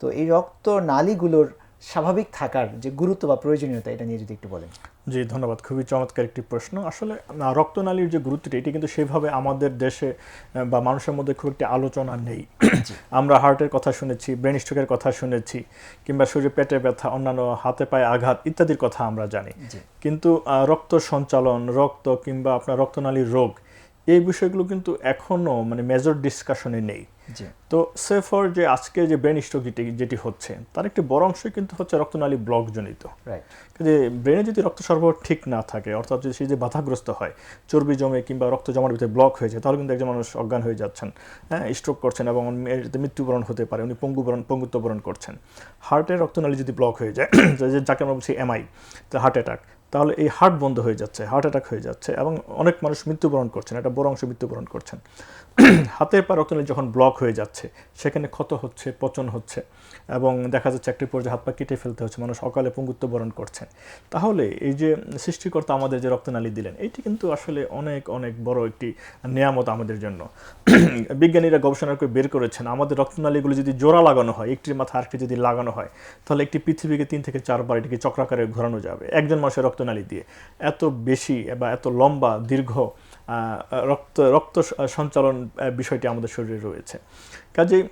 তো এই রক্ত নালীগুলোর স্বাভাবিক থাকার যে গুরুত্ব বা প্রয়োজনীয়তা এটা নিয়ে যদি একটু বলেন। জি ধন্যবাদ। খুবই চমৎকার একটি প্রশ্ন। আসলে রক্তনালীর যে গুরুত্বটি এটি কিন্তু সেভাবে আমাদের দেশে বা মানুষের মধ্যে খুব একটি আলোচনা নেই। আমরা হার্টের কথা শুনেছি ব্রেন স্ট্রোকের কথা শুনেছি কিংবা শরীরে পেটে ব্যথা অন্যান্য হাতে পায়ে আঘাত ইত্যাদির কথা আমরা জানি। কিন্তু রক্ত সঞ্চালন রক্ত কিংবা আপনার রক্তনালীর রোগ এই বিষয়গুলো কিন্তু এখনও মানে মেজর ডিসকাশনে নেই। তো সেফর যে আজকে যে ব্রেন স্ট্রোক যেটি যেটি হচ্ছে তার একটি বড় অংশ কিন্তু হচ্ছে রক্তনালী ব্লক জনিত। যে ব্রেনে যদি রক্ত সরবরাহ ঠিক না থাকে অর্থাৎ যদি সে যে বাধাগ্রস্ত হয় চর্বি জমে কিংবা রক্ত জমার ভিতরে ব্লক হয়ে যায় তাহলে কিন্তু একজন মানুষ অজ্ঞান হয়ে যাচ্ছেন। হ্যাঁ স্ট্রোক করছেন এবং মৃত্যুবরণ হতে পারে উনি পঙ্গুবরণ পঙ্গুত্ববরণ করছেন। হার্টের রক্তনালী যদি ব্লক হয়ে যায় যাকে আমরা বলছি এমআই হার্ট অ্যাটাক। তাহলে এই হার্ট বন্ধ হয়ে যাচ্ছে হার্ট অ্যাটাক হয়ে যাচ্ছে এবং অনেক মানুষ মৃত্যুবরণ করছেন, একটা বড় অংশ মৃত্যুবরণ করছেন। হাতের পা রক্তনালী যখন ব্লক হয়ে যাচ্ছে, সেখানে ক্ষত হচ্ছে, পচন হচ্ছে এবং দেখা যাচ্ছে একটি পর্যায়ে হাত পা কেটে ফেলতে হচ্ছে, মানুষ অকালে পঙ্গুত্ব বরণ করছেন। তাহলে এই যে সৃষ্টিকর্তা আমাদের যে রক্তনালী দিলেন এটি কিন্তু আসলে অনেক অনেক বড় একটি নেয়ামত আমাদের জন্য। বিজ্ঞানীরা গবেষণা করে বের করেছেন, আমাদের রক্তনালীগুলো যদি জোড়া লাগানো হয়, একটির মাথা আরেকটি যদি লাগানো হয়, তাহলে একটি পৃথিবীকে তিন থেকে চারবার এটিকে চক্রাকারে ঘোরানো যাবে। একজন মানুষের রক্তনালী দিয়ে এত বেশি বা এত লম্বা, দীর্ঘ রক্ত রক্ত সঞ্চালন বিষয়টি আমাদের শরীরে রয়েছে। কাজেই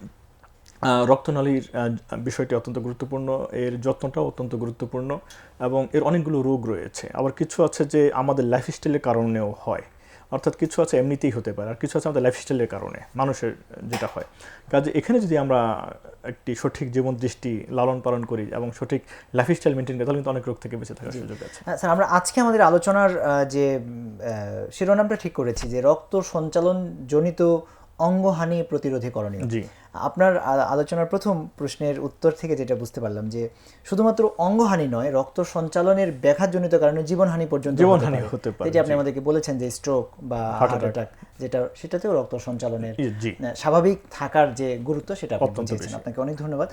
রক্তনালীর বিষয়টি অত্যন্ত গুরুত্বপূর্ণ, এর যত্নটাও অত্যন্ত গুরুত্বপূর্ণ এবং এর অনেকগুলো রোগ রয়েছে। আবার কিছু আছে যে আমাদের লাইফস্টাইলের কারণেও হয়। অর্থাৎ কিছু আছে এমনিতেই হতে পারে আর কিছু আছে আমাদের লাইফস্টাইলের কারণে মানুষের যেটা হয়। কাজে এখানে যদি আমরা একটি সঠিক জীবন দৃষ্টি লালন পালন করি এবং সঠিক লাইফস্টাইল মেনটেন করি তাহলে কিন্তু অনেক রোগ থেকে বেঁচে থাকার সুযোগ আছে। হ্যাঁ, স্যার আমরা আজকে আমাদের আলোচনার যে শিরোনামটা ঠিক করেছি যে রক্ত সঞ্চালন জনিত অঙ্গহানি প্রতিরোধী করণীয়। জি। আপনার আলোচনার প্রথম প্রশ্নের উত্তর থেকে যেটা বুঝতে পারলাম যে শুধুমাত্র অঙ্গহানি নয় রক্ত সঞ্চালনের ব্যাঘাতজনিত কারণে জীবনহানি পর্যন্ত জীবনহানি হতে পারে, যেটা আপনি আমাদেরকে বলেছেন যে স্ট্রোক বা হার্ট অ্যাটাক যেটা সেটাতেও রক্ত সঞ্চালনের স্বাভাবিক থাকার যে গুরুত্ব সেটা আপনি বুঝিয়েছেন। আপনাকে অনেক ধন্যবাদ।